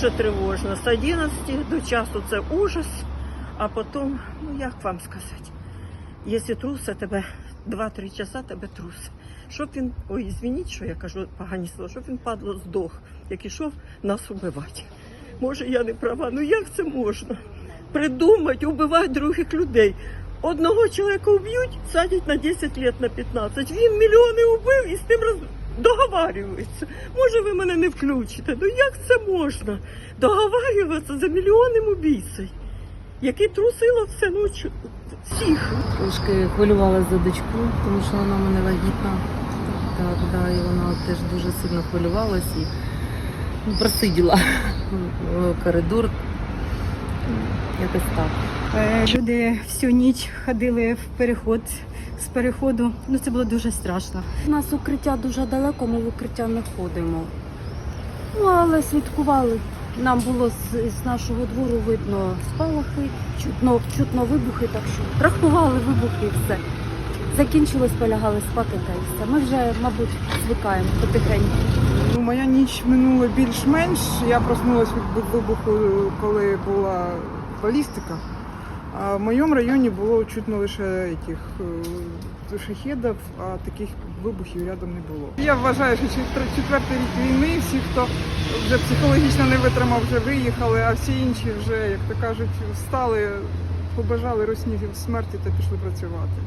Дуже тривожно. З 11 до часу це ужас, а потім, ну як вам сказати, якщо труса тебе 2-3 часа тебе трус. Щоб він, ой, звініть, що я кажу погані слова, щоб він падло здох, як ішов нас убивати. Може, я не права, ну як це можна? Придумати, убивати других людей. Одного чоловіка вб'ють, садять на 10 років, на 15. Він мільйони убив і з ним роз... договарюється. Може, ви мене не включите? Ну як це можна? Договарюватися за мільйони убійців, які трусило все ночі всіх. Трошки хвилювалася за дочку, тому що вона мене вагітна. Так, да, і вона теж дуже сильно хвилювалась і ну, просиділа коридор. Якось так. Е, Люди всю ніч ходили в переход з переходу. Ну це було дуже страшно. У нас укриття дуже далеко, ми в укриття не ходимо. Ну, але слідкували. Нам було з, з нашого двору видно спалахи, чутно, чутно вибухи, так що рахували вибухи і все. Закінчилось, полягали спати та і все. Ми вже, мабуть, звикаємо потихеньку. Ну, моя ніч минула більш-менш. Я проснулась від вибуху, коли була балістика. А в моєму районі було чутно лише тих шахедів, а таких вибухів рядом не було. Я вважаю, що четвертий рік війни, всі, хто вже психологічно не витримав, вже виїхали, а всі інші вже, як то кажуть, встали, побажали русні смерті та пішли працювати.